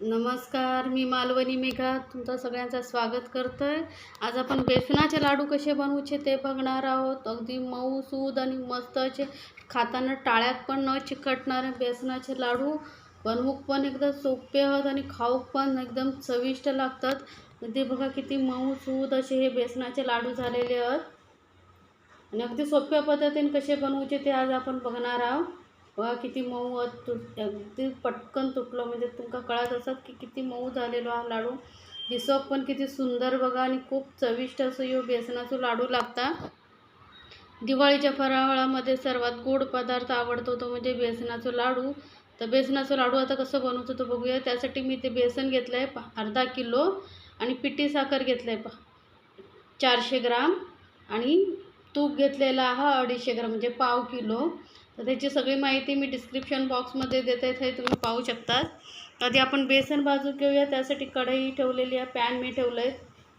नमस्कार मी मालवणी मेघा. तुमचं सगळ्यांचं स्वागत करतोय. आज आपण बेसनाचे लाडू कसे बनवूचे ते बघणार आहोत. अगदी मऊ सूद आणि मस्त असे खाताना टाळ्यात पण न चिकटणारे बेसनाचे लाडू. बनवूक पण एकदम सोपे आहोत आणि खाऊक पण एकदम चविष्ट लागतात. ते बघा किती मऊ सूद असे हे बेसनाचे लाडू झालेले आहेत. आणि अगदी सोप्या पद्धतीने कसे बनवूचे ते आज आपण बघणार आहोत. बघा किती मऊ तुट अगदी पटकन तुटलं. म्हणजे तुमका कळत असत की किती मऊ झालेलो हा लाडू. दिसोक पण किती सुंदर बघा आणि खूप चविष्ट असं यो बेसनाचो लाडू लागता. दिवाळीच्या फराळामध्ये सर्वात गोड पदार्थ आवडतो तो म्हणजे बेसनाचं लाडू. तर बेसनाचं लाडू आता कसं बनवतो तो बघूया. त्यासाठी मी ते बेसन घेतलं आहे अर्धा किलो आणि पिठी साखर घेतलं आहे पा चारशे ग्राम आणि तूप घेतलेला हा अडीचशे ग्राम म्हणजे पाव किलो. तर त्याची सगळी माहिती मी डिस्क्रिप्शन बॉक्समध्ये देते हे तुम्ही पाहू शकतात. आधी आपण बेसन भाजून घेऊया त्यासाठी कढई ठेवलेली आहे पॅन मी ठेवलं आहे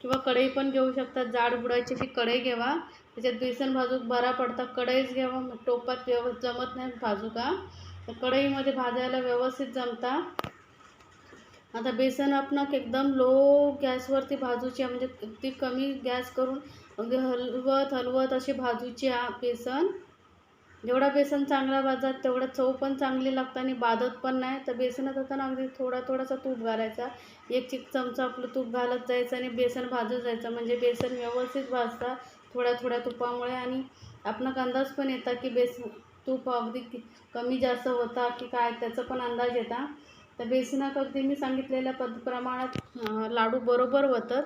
किंवा कढई पण घेऊ शकतात जाड बुडायची अशी कढई घ्यावा त्याच्यात बेसन भाजूक बरा पडतात कढईच घ्यावा टोपात व्यव जमत नाही भाजू का? तर कढईमध्ये भाजायला व्यवस्थित जमता. आता बेसन आपण एकदम लो गॅसवरती भाजूची आहे म्हणजे अगदी कमी गॅस करून अगदी हलवत हलवत अशी भाजूची आहे बेसन. जेवढा बेसन चांगला भाजत तेवढं चव पण चांगली लागतं आणि बाधत पण नाही. तर बेसनात आता अगदी थोडा थोडासा तूप घालायचा. एक चिक चमचा आपलं तूप घालत जायचं आणि बेसन भाजत जायचं. म्हणजे बेसन व्यवस्थित भाजता थोड्या थोड्या तुपामुळे आणि आपणाक अंदाज पण येता की बेसन तूप अगदी कमी जास्त होता की काय त्याचा पण अंदाज येता. तर बेसनाक अगदी मी सांगितलेल्या पद प्रमाणात लाडू बरोबर होतात.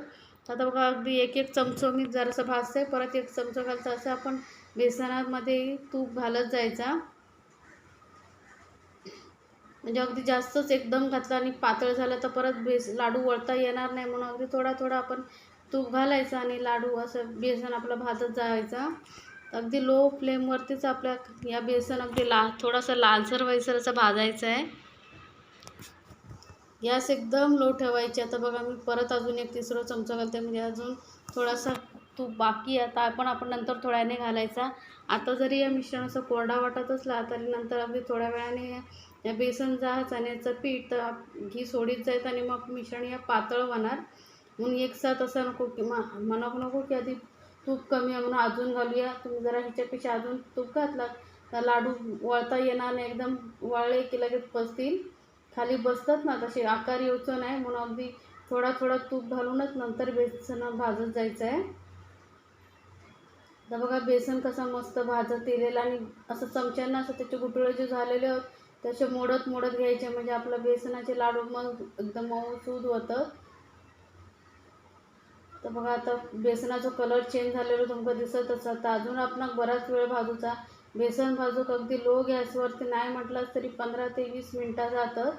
आता बघा अगदी एक एक चमचो मी जरासं भाजते परत एक चमचो घालतं. असं आपण बेसनामध्ये तूप घालत जायचा. म्हणजे अगदी जास्तच एकदम घातलं आणि पातळ झालं तर परत बेस लाडू वळता येणार नाही म्हणून अगदी थोडा थोडा आपण तूप घालायचं आणि लाडू असं बेसन आपलं भाजत जायचा. अगदी लो फ्लेमवरतीच आपल्या या बेसन अगदी ला थोडासा लालसर वैसर असं भाजायचं आहे. गॅस एकदम लो ठेवायची. आता बघा मी परत अजून एक तिसरं चमचा घालते. म्हणजे अजून थोडासा तूप बाकी आहे आता आपण आपण नंतर थोड्याने घालायचा. आता जरी या मिश्रण असं कोरडा वाटत असला तरी नंतर अगदी थोड्या वेळाने या बेसन जा चण्याचं पीठ तर घी सोडीत जायचं आणि मग मिश्रण या पातळ होणार. म्हणून एकसाथ असं नको की मा म्हणक नको की आधी तूप कमी आहे म्हणून अजून घालूया. तुम्ही जरा ह्याच्यापेक्षा अजून तूप घातला तर लाडू वळता येणार नाही. एकदम वळले की लगेच बसतील खाली बसतात ना तसे आकार येऊचं नाही म्हणून अगदी थोडा थोडा तूप घालूनच नंतर बेसन भाजत जायचं आहे. तर बघा बेसन कसा मस्त भाजत येलेलं आणि असं चमच्यांना असं त्याचे गुटळे जे झालेले होत तसे मोडत मोडत घ्यायचे. म्हणजे आपलं बेसनाचे लाडू मग एकदम मऊसूद होतं. तर बघा आता बेसनाचा कलर चेंज झालेला तुमका दिसत असता तर अजून आपण बराच वेळ भाजूचा. बेसन भाजूक अगदी लो गॅसवरती नाही म्हटलास तरी पंधरा ते वीस मिनटं जातं.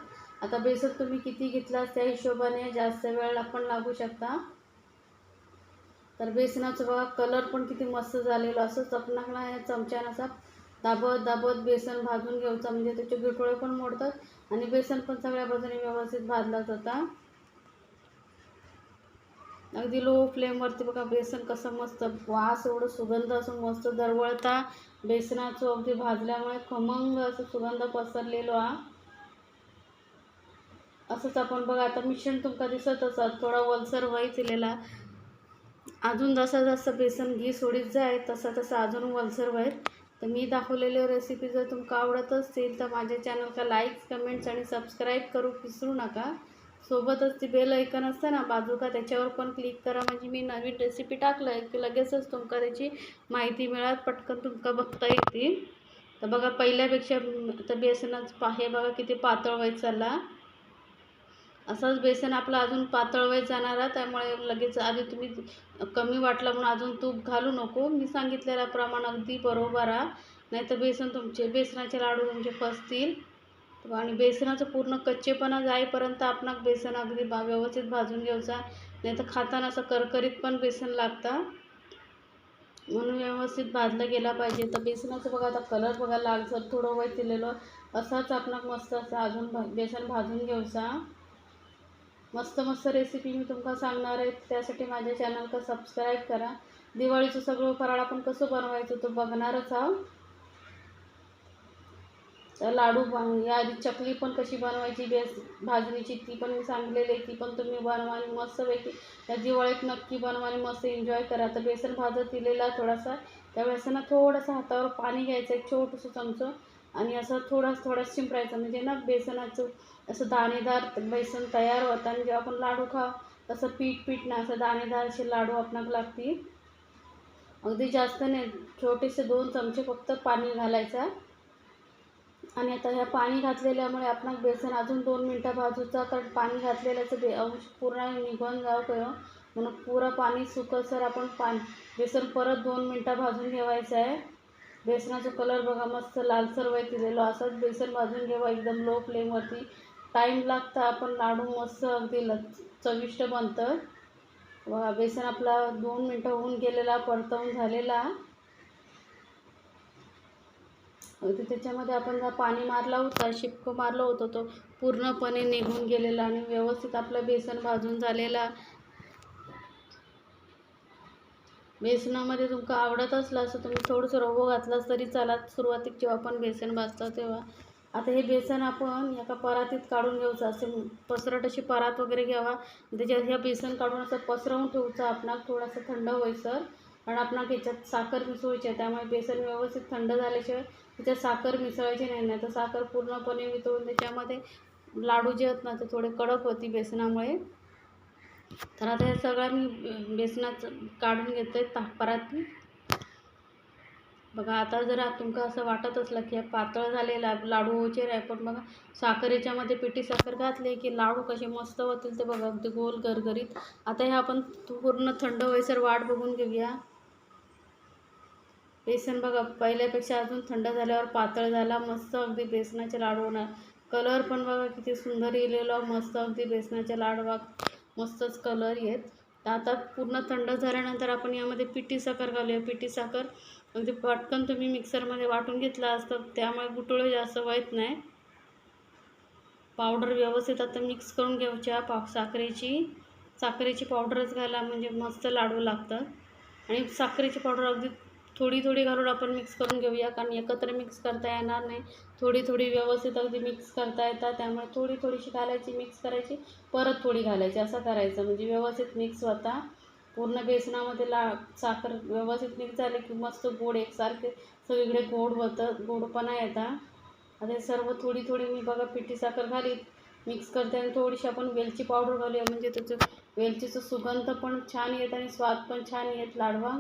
आता बेसन तुम्ही किती घेतलास त्या हिशोबाने जास्त वेळ आपण लागू शकता. तर बेसनाचं बघा कलर पण किती मस्त झालेला. असं आपणाला या चमच्यानं असा दाबत दाबत बेसन भाजून घ्यायचा. म्हणजे त्याचे बिठोळे पण मोडतात आणि बेसन पण सगळ्या बाजूने व्यवस्थित भाजला जाता अगदी लो फ्लेमवरती बघा बेसन कसं मस्त वास एवढं सुगंध असं मस्त दरवळता. बेसनाचं अगदी भाजल्यामुळे खमंग असं सुगंध पसरलेलो हा. असंच आपण बघा आता मिश्रण तुमका दिसत असत थोडा वलसर व्हायचलेला अजून जसं जसं बेसन घी सोडीत जाय तसं तसं अजून वलसर व्हायत तर मी दाखवलेली रेसिपी जर तुमका आवडत असतील तर माझ्या चॅनलला लाईक कमेंट्स आणि सबस्क्राईब करू विसरू नका. सोबतच ती बेल ऐकन असतं ना बाजूका त्याच्यावर पण क्लिक करा. म्हणजे मी नवीन रेसिपी टाकलं की लगेचच तुमका त्याची माहिती मिळत पटकन तुमका बघता येतील. तर बघा पहिल्यापेक्षा तर बेसनच हे बघा किती पातळ व्हायचं चालला. असंच बेसन आपलं अजून पातळ वय जाणार आहे त्यामुळे लगेच आधी तुम्ही कमी वाटलं म्हणून अजून तूप घालू नको. मी सांगितलेलं प्रमाण अगदी बरोबर आहे. नाहीतर बेसन तुमचे बेसनाचे लाडू तुमचे फसतील. आणि बेसनाचं पूर्ण कच्चेपणा जाईपर्यंत आपण बेसन अगदी बा व्यवस्थित भाजून घ्यायचा नाही तर खाताना असं करकरीत पण बेसन लागतं. म्हणून व्यवस्थित भाजलं गेला पाहिजे. तर बेसनाचं बघा आता कलर बघा लालसर थोडं वाईट दिलेलं असाच आपण मस्त असं अजून भा बेसन भाजून घ्यायचा मस्त मस्त रेसिपी मी तुमका सांगणार आहे. त्यासाठी माझ्या चॅनलला सबस्क्राईब करा. दिवाळीचं सगळं फराळ आपण कसं बनवायचं तो बघणारच आहोत. तर लाडू बन या आधी चकली पण कशी बनवायची बेस भाजणीची ती पण मी सांगलेली आहे. ती पण तुम्ही बनवा आणि मस्तपैकी या दिवाळीत नक्की बनवा आणि मस्त एन्जॉय करा. तर बेसन भाजत दिलेला थोडासा. त्यावेळेस ना थोडंसं हातावर पाणी घ्यायचं एक छोटंसं चमचं. आणि असं थोडंसं थोडंसं शिंपरायचं म्हणजे ना बेसनाचं असं दाणेदार बेसन तयार होतं आणि जेव्हा आपण लाडू खाऊ तसं पीठ पीठ ना असं दाणेदार असे लाडू आपणाक लागतील. अगदी जास्त नाही छोटेसे दोन चमचे फक्त पाणी घालायचं. आणि आता ह्या पाणी घातलेल्यामुळे आपण बेसन अजून दोन मिनटं भाजूचा कारण पाणी घातलेल्याचं बे अंश पूर्ण निघून जावं कयो हो. म्हणून पुरं पाणी सुकसर आपण पाणी बेसन परत दोन मिनटं भाजून ठेवायचं आहे. बेसनाचा कलर बघा मस्त लालसर वय दिलेलो असंच बेसन भाजून घ्यावं एकदम लो फ्लेमवरती टाईम लागतं आपण लाडू मस्त अगदी ल चविष्ट बनतं. बेसन आपला दोन मिनटं होऊन गेलेला परतवून झालेला. अगदी त्याच्यामध्ये आपण जर पाणी मारला होता शिपकं मारलं होतं तो पूर्णपणे निघून गेलेला आणि व्यवस्थित आपलं बेसन भाजून झालेला. बेसनामध्ये तुमका आवडत असला असं तुम्ही थोडंसं रवो घातलास तरी चालात. सुरुवातीक जेव्हा आपण बेसन भाजतो तेव्हा. आता हे बेसन आपण एका परातीत काढून घ्यायचं असे पसरट अशी परात वगैरे घ्यावा. त्याच्यात ह्या बेसन काढून असं पसरवून ठेवचं आपणाक थोडंसं थंड होईसर. कारण आपणाक ह्याच्यात साखर मिसळायची आहे त्यामुळे बेसन व्यवस्थित थंड झाल्याशिवाय त्याच्यात साखर मिसळायची नाही. नाही तर साखर पूर्णपणे वितळून त्याच्यामध्ये लाडू जे आहेत ना ते थोडे कडक होती बेसनामुळे. तर आता हे सगळं मी बेसनाचं काढून घेते आहे तापराती बघा आता जर तुमका असं वाटत असलं की पातळ पातळ झालेला लाडू होचे आहे पण बघा साखरेच्यामध्ये पिठी साखर घातली की लाडू कसे मस्त होतील ते बघा अगदी गोल गरगरीत. आता हे आपण पूर्ण थंड होईसर वाट बघून घेऊया. बेसन बघा पहिल्यापेक्षा अजून थंड झाल्यावर पातळ झाला मस्त अगदी बेसनाचे लाडू होणार. कलर पण बघा किती सुंदर येलेलो मस्त अगदी बेसनाचे लाडू बघ मस्तच कलर येत. आता पूर्ण थंड झाल्यानंतर आपण यामध्ये पिठी साखर घालूया. पिठी साखर ते पटकन तुम्ही मिक्सरमध्ये वाटून घेतला असतं त्यामुळे गुटोळे जास्त व्हायत नाही. पावडर व्यवस्थित आता मिक्स करून घ्यायच्या पा साखरेची. साखरेची पावडरच घाला म्हणजे मस्त लाडू लागतात. आणि साखरेची पावडर अगदी थोडी थोडी घालून आपण मिक्स करून घेऊया कारण एकत्र मिक्स करता येणार नाही. थोडी थोडी व्यवस्थित अगदी मिक्स करता येतात त्यामुळे थोडी थोडीशी घालायची मिक्स करायची परत थोडी घालायची असं करायचं. म्हणजे व्यवस्थित मिक्स होता. पूर्ण बेसनामध्ये ला साखर व्यवस्थित मिक्स झाले की मस्त गोड एकसारखे सगळीकडे गोड होतं गोडपणा येतात आता हे सर्व थोडी थोडी मी बघा पिठी साखर घाली मिक्स करते आणि थोडीशी आपण वेलची पावडर घालूया. म्हणजे त्याचं वेलचीचं सुगंध पण छान येत आणि स्वाद पण छान येत लाडवा.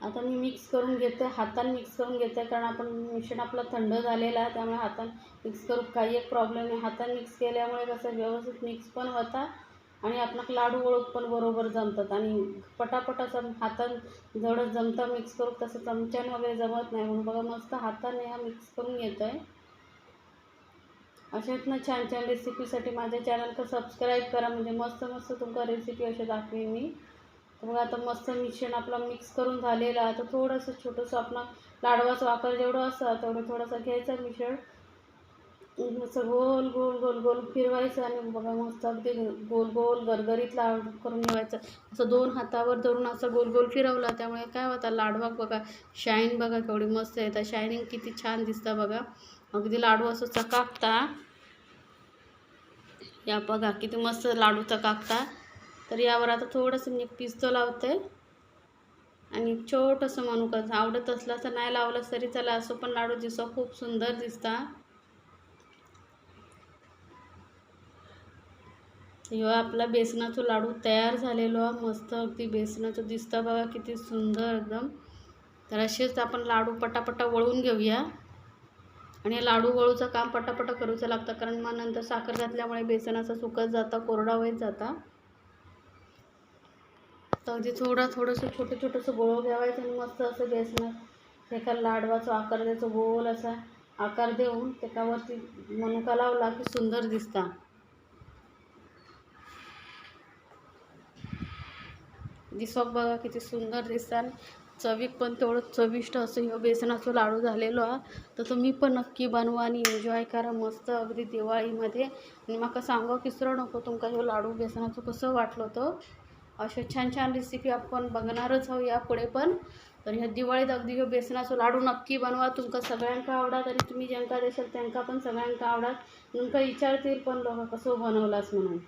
आता मी मिक्स करून घेते हाताने मिक्स करून घेते कारण आपण मिश्रण आपलं थंड झालेलं आहे त्यामुळे हाताने मिक्स करून काही एक प्रॉब्लेम नाही. हाताने मिक्स केल्यामुळे कसं व्यवस्थित मिक्स पण होता. आणि आपणाक लाडू ओळख पण बरोबर जमतात. आणि पटापट असं हातान जवळ जमता मिक्स करू तसं चमच्यान वगैरे जमत नाही. म्हणून बघा मस्त हाताने हा मिक्स करून घेतो आहे अशाच ना छान छान रेसिपीसाठी माझ्या चॅनलला सबस्क्राईब करा. म्हणजे मस्त मस्त तुमका रेसिपी अशा दाखवेन मी. तर बघा आता मस्त मिश्रण आपला मिक्स करून झालेला. आहे तर थोडंसं छोटंसं आपला लाडवाचा वापर जेवढं असतं तेवढं थोडंसं घ्यायचं मिश्रण असं गोल गोल गोल गोल फिरवायचं आणि बघा मस्त अगदी गोल गोल गरगरीत लाडू करून ठेवायचं असं दोन हातावर धरून असं गोल गोल फिरवला त्यामुळे काय होतं लाडवाक बघा शाईन बघा केवढी मस्त येतात शायनिंग किती छान दिसतं बघा. अगदी लाडू असं चकाकता. या बघा किती मस्त लाडू चकाकता. तर यावर आता थोडंसं मी पिस्तो लावते. आणि छोटंसं मनुका आवडत असलं तर नाही लावलं तरी चला असं पण लाडू दिसतो खूप सुंदर दिसता. ह्यो आपला बेसनाचा लाडू तयार झालेलो मस्त. अगदी बेसनाचं दिसतं बघा किती सुंदर एकदम. तर असेच आपण लाडू पटापटा वळून घेऊया. आणि हे लाडू वळूचं काम पटापटा करूचं लागतं कारण मग नंतर साखर घातल्यामुळे बेसनाचा सुकत जाता कोरडा होत जाता. तर अगदी थोडा थोडंसं छोटं छोटंसं गोळ घ्यावायचं आणि मस्त असं बेसनात एका लाडवाचं आकार द्यायचं गोल असा आकार देऊन त्याच्यावरती मनुका लावला की सुंदर दिसता. दिसोक बघा किती सुंदर दिसाल. चवीक पण तेवढं चविष्ट असं हे बेसनाचं लाडू झालेलो हा. तर तुम्ही पण नक्की बनवा आणि एन्जॉय करा मस्त अगदी दिवाळीमध्ये. आणि म्हाका सांगा किसरो नको तुमका ह्यो लाडू बेसनाचं कसं वाटलं होतं अशा छान छान रेसिपी आपण बघणारच आहोत यापुढे पण. तर ह्या दिवाळीत अगदी ह्यो बेसनाचो लाडू नक्की बनवा. तुमका सगळ्यांका आवडात आणि तुम्ही ज्यांका देशाल त्यांका पण सगळ्यांका आवडात. तुमका विचारतील पण लोक कसं बनवलास म्हणून.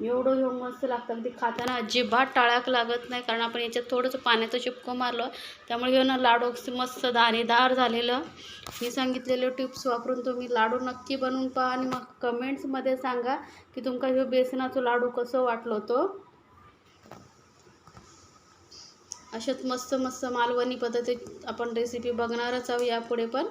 एवढं ह्यो मस्त लागतं. अगदी खाताना अजिबात टाळ्याक लागत नाही. कारण आपण याच्यात थोडंसं पाण्याचं चिपकं मारलं. त्यामुळे हे ना लाडू मस्त दाणेदार झालेलं. मी सांगितलेले टिप्स वापरून तुम्ही लाडू नक्की बनवून पहा आणि मग कमेंट्समध्ये सांगा की तुमका ह्यो बेसनाचं लाडू कसं वाटलं तो. अशाच मस्त मस्त मालवणी पद्धतीत आपण रेसिपी बघणारच आहोत यापुढे पण.